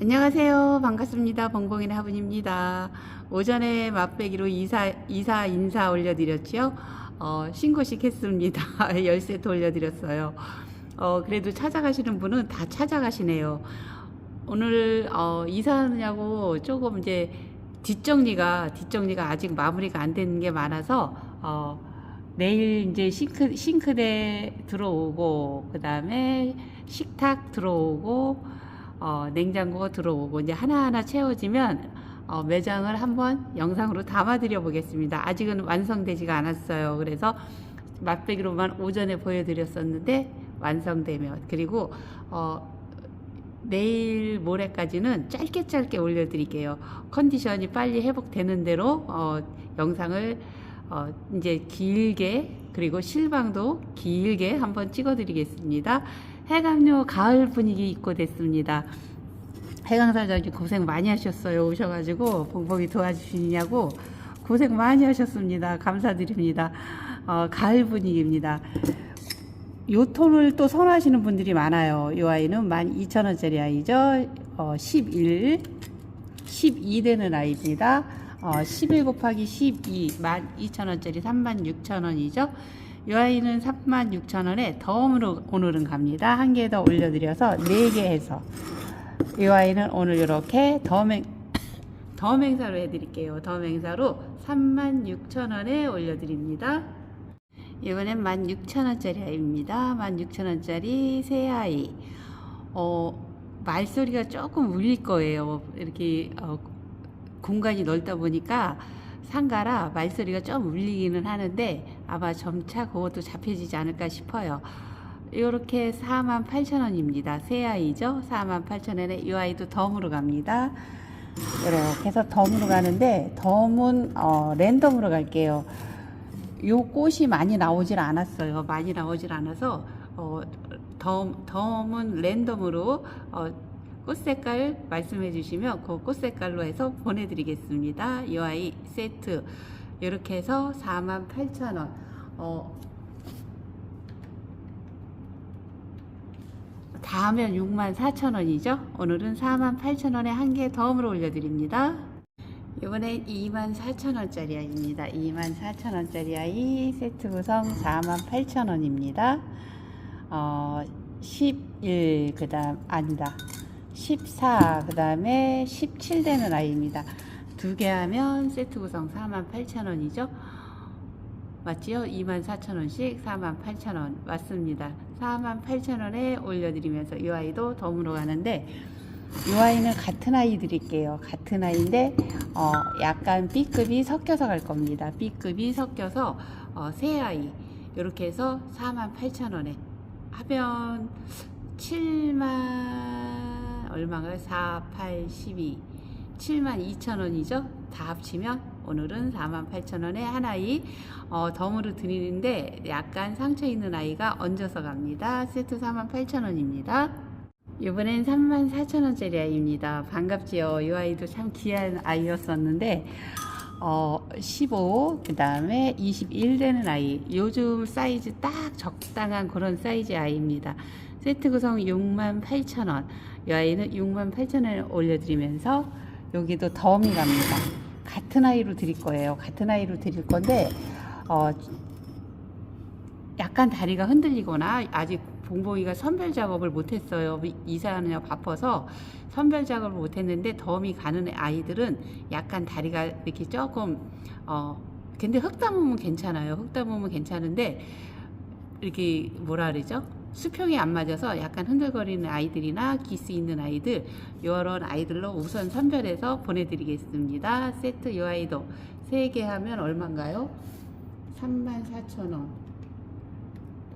안녕하세요. 반갑습니다. 봉봉이네 화분입니다. 오전에 맛배기로 이사, 이사 인사 올려드렸지요. 어, 신고식 했습니다. 10세트 올려드렸어요. 어, 그래도 찾아가시는 분은 다 찾아가시네요. 오늘, 어, 이사하느냐고 조금 이제 뒷정리가, 뒷정리가 아직 마무리가 안 되는 게 많아서, 어, 내일 이제 싱크, 싱크대 들어오고, 그 다음에 식탁 들어오고, 어, 냉장고가 들어오고 이제 하나하나 채워지면 어, 매장을 한번 영상으로 담아 드려 보겠습니다. 아직은 완성되지가 않았어요. 그래서 맛배기로만 오전에 보여드렸었는데 완성되면 그리고 어, 내일 모레까지는 짧게 짧게 올려드릴게요. 컨디션이 빨리 회복되는 대로 어, 영상을 어, 이제 길게 그리고 실방도 길게 한번 찍어드리겠습니다. 해강료 가을 분위기 입고 됐습니다. 해강사장님 고생 많이 하셨어요. 오셔가지고 봉봉이 도와주시냐고 고생 많이 하셨습니다. 감사드립니다. 어, 가을 분위기입니다. 요 톤을 또 선호하시는 분들이 많아요. 이 아이는 12,000원짜리 아이죠. 어, 11, 12 되는 아이입니다. 어, 11 곱하기 12, 12,000원짜리 36,000원이죠. 이 아이는 36,000원에 덤으로 오늘은 갑니다. 한 개 더 올려드려서 4개 해서 이 아이는 오늘 이렇게 덤행, 덤 행사로 해드릴게요. 덤 행사로 36,000원에 올려드립니다. 이번엔 16,000원짜리 아이입니다. 16,000원짜리 새 아이. 어, 말소리가 조금 울릴 거예요. 이렇게 어, 공간이 넓다 보니까 상가라 말소리가 좀 울리기는 하는데 아마 점차 그것도 잡혀지지 않을까 싶어요. 이렇게 48,000원입니다. 새 아이죠. 48,000원에 이 아이도 덤으로 갑니다. 이렇게 해서 덤으로 가는데 덤은 어, 랜덤으로 갈게요. 요 꽃이 많이 나오질 않았어요. 많이 나오질 않아서 어, 덤, 덤은 랜덤으로 어, 꽃 색깔 말씀해 주시면 그 꽃 색깔로 해서 보내드리겠습니다. 이 아이 세트 이렇게 해서 48,000원. 어, 다 하면 64,000원이죠. 오늘은 48,000원에 한 개 덤으로 올려드립니다. 이번엔 24,000원짜리 아이입니다. 24,000원짜리 아이 세트 구성 48,000원입니다. 어, 11, 그 다음, 아니다. 14, 그 다음에 17 되는 아이입니다. 두 개 하면 세트 구성 48,000원이죠. 맞지요? 24,000원씩 48,000원 맞습니다. 48,000원에 올려드리면서 이 아이도 덤으로 가는데 이 아이는 같은 아이 드릴게요. 같은 아이인데 어, 약간 B급이 섞여서 갈 겁니다. B급이 섞여서 어, 새 아이 이렇게 해서 48,000원에 하면 7만 얼마가요? 4, 8, 12 7만 2천원이죠. 다 합치면 오늘은 4만 8천원에 한 아이 어, 덤으로 드리는데 약간 상처 있는 아이가 얹어서 갑니다. 세트 4만 8천원입니다. 이번엔 3만 4천원짜리 아이입니다. 반갑지요. 이 아이도 참 귀한 아이였었는데 어, 15, 그 다음에 21 되는 아이. 요즘 사이즈 딱 적당한 그런 사이즈 아이입니다. 세트 구성 6만 8천원. 이 아이는 6만 8천원에 올려드리면서 여기도 덤이 갑니다. 같은 아이로 드릴 거예요. 같은 아이로 드릴 건데, 어, 약간 다리가 흔들리거나 아직 봉봉이가 선별 작업을 못했어요. 이사하느냐 바빠서 선별 작업을 못했는데 덤이 가는 아이들은 약간 다리가 이렇게 조금 어 근데 흙 담으면 괜찮아요. 흙 담으면 괜찮은데 이렇게 뭐라 그러죠? 수평이 안 맞아서 약간 흔들거리는 아이들이나 기스 있는 아이들 이런 아이들로 우선 선별해서 보내드리겠습니다. 세트 이 아이도 3개 하면 얼마인가요? 34,000원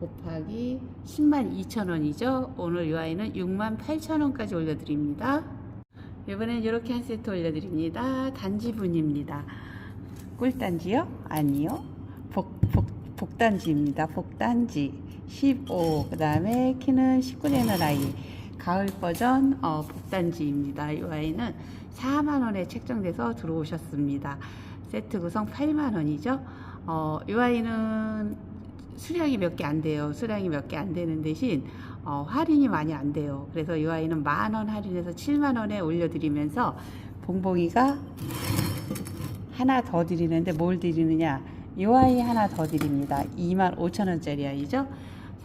곱하기 10만 2천원이죠. 오늘 이 아이는 6만 8천원까지 올려드립니다. 이번엔 이렇게 한 세트 올려드립니다. 단지분입니다. 꿀단지요? 아니요. 복, 복, 복단지입니다. 복단지 15. 그 다음에 키는 19되는 아이. 가을 버전 어, 복단지입니다. 이 아이는 4만원에 책정돼서 들어오셨습니다. 세트 구성 8만원이죠. 어, 이 아이는 수량이 몇 개 안 돼요. 수량이 몇 개 안 되는 대신 어, 할인이 많이 안 돼요. 그래서 이 아이는 만 원 할인해서 7만 원에 올려드리면서 봉봉이가 하나 더 드리는데 뭘 드리느냐? 이 아이 하나 더 드립니다. 2만 5천 원짜리 아이죠.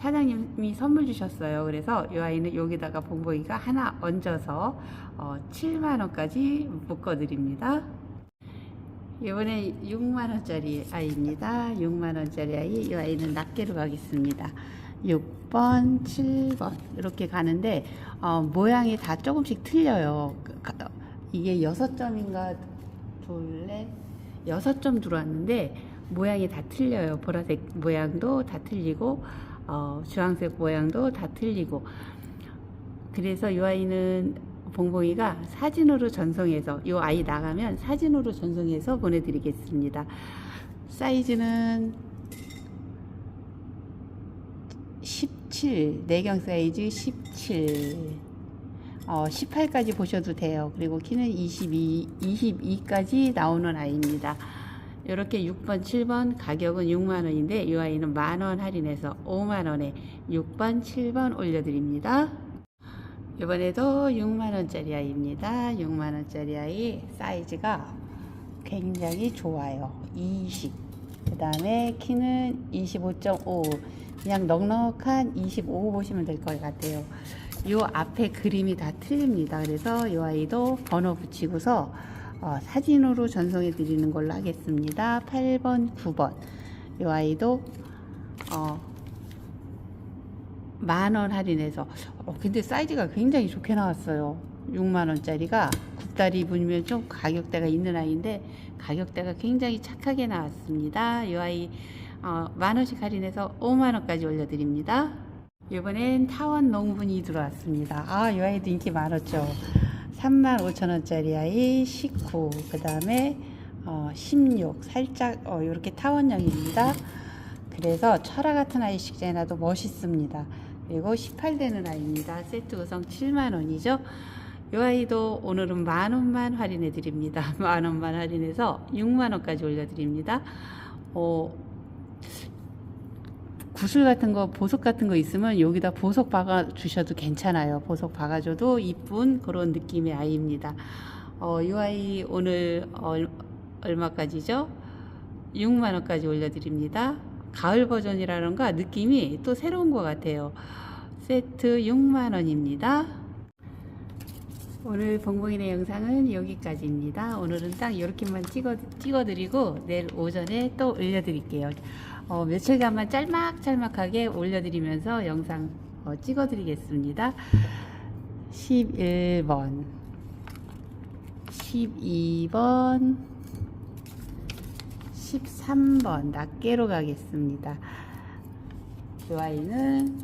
사장님이 선물 주셨어요. 그래서 이 아이는 여기다가 봉봉이가 하나 얹어서 어, 7만 원까지 묶어 드립니다. 이번에 6만 원짜리 아이입니다. 6만 원짜리 아이. 이 아이는 낱개로 가겠습니다. 6번, 7번 이렇게 가는데 어, 모양이 다 조금씩 틀려요. 그, 가- 이게 6점인가 둘레 6점 들어왔는데 모양이 다 틀려요. 보라색 모양도 다 틀리고 어, 주황색 모양도 다 틀리고 그래서 이 아이는 봉봉이가 사진으로 전송해서 이 아이 나가면 사진으로 전송해서 보내드리겠습니다. 사이즈는 17 내경 사이즈 17 어, 18까지 보셔도 돼요. 그리고 키는 22 22까지 나오는 아이입니다. 이렇게 6번, 7번 가격은 6만 원인데 이 아이는 만원 할인해서 5만 원에 6번, 7번 올려드립니다. 이번에도 6만 원짜리 아이입니다. 6만 원짜리 아이 사이즈가 굉장히 좋아요. 20. 그 다음에 키는 25.5. 그냥 넉넉한 25 보시면 될 것 같아요. 요 앞에 그림이 다 틀립니다. 그래서 이 아이도 번호 붙이고서 어, 사진으로 전송해 드리는 걸로 하겠습니다. 8번, 9번. 이 아이도 어, 만원 할인해서. 어, 근데 사이즈가 굉장히 좋게 나왔어요. 6만원짜리가. 굽다리 입으면 좀 가격대가 있는 아이인데 가격대가 굉장히 착하게 나왔습니다. 이 아이 어, 만원씩 할인해서 5만원까지 올려드립니다. 이번엔 타원 농분이 들어왔습니다. 아 이 아이도 인기 많았죠 3만 5천원짜리 아이 19, 그 다음에 어, 16, 살짝 어, 이렇게 타원형입니다. 그래서 철화 같은 아이 놔도 멋있습니다. 그리고 18되는 아이입니다. 세트 구성 7만원이죠. 이 아이도 오늘은 만원만 할인해 드립니다. 만원만 할인해서 6만원까지 올려 드립니다. 어, 구슬 같은 거, 보석 같은 거 있으면 여기다 보석 박아 주셔도 괜찮아요. 보석 박아줘도 이쁜 그런 느낌의 아이입니다. 어, 이 아이 오늘 얼, 얼마까지죠? 6만원까지 올려드립니다. 가을 버전이라는가 느낌이 또 새로운 것 같아요. 세트 6만원입니다. 오늘 봉봉이네 영상은 여기까지입니다. 오늘은 딱 이렇게만 찍어, 찍어드리고 내일 오전에 또 올려드릴게요. 어, 며칠간만 짤막짤막하게 올려드리면서 영상 어, 찍어드리겠습니다. 11번, 12번, 13번 낱개로 가겠습니다. 이 아이는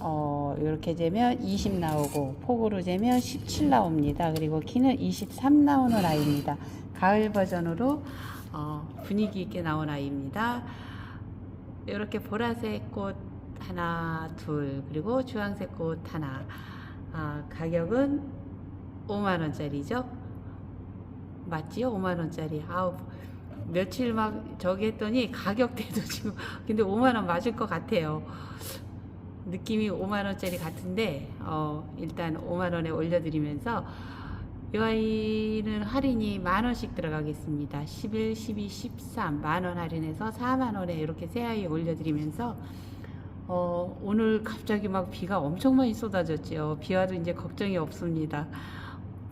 어, 이렇게 재면 20 나오고 폭으로 재면 17 나옵니다. 그리고 키는 23 나오는 아이입니다. 가을 버전으로 어, 분위기 있게 나온 아이입니다. 이렇게 보라색 꽃 하나, 둘, 그리고 주황색 꽃 하나. 아, 가격은 5만 원짜리죠. 맞지요? 5만 원짜리. 아우 며칠 막 저기 했더니 가격대도 지금 근데 5만 원 맞을 것 같아요. 느낌이 5만 원짜리 같은데 어, 일단 5만 원에 올려드리면서 이 아이는 할인이 만 원씩 들어가겠습니다. 11, 12, 13 만원 할인해서 4만 원에 이렇게 새 아이 올려드리면서 어, 오늘 갑자기 막 비가 엄청 많이 쏟아졌지요. 비 와도 이제 걱정이 없습니다.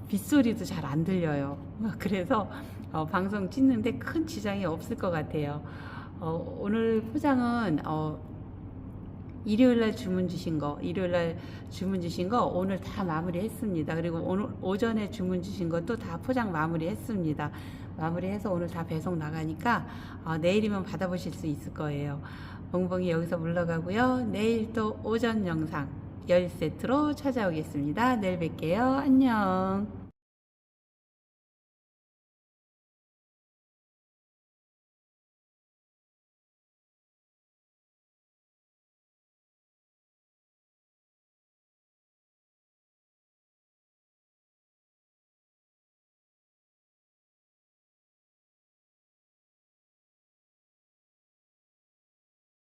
빗소리도 잘 안 들려요. 그래서 어, 방송 찍는데 큰 지장이 없을 것 같아요. 어, 오늘 포장은 어, 일요일 날 주문 주신 거, 일요일 날 주문 주신 거 오늘 다 마무리했습니다. 그리고 오늘 오전에 주문 주신 것도 다 포장 마무리했습니다. 마무리해서 오늘 다 배송 나가니까 어, 내일이면 받아보실 수 있을 거예요. 봉봉이 여기서 물러가고요. 내일 또 오전 영상 10세트로 찾아오겠습니다. 내일 뵐게요. 안녕.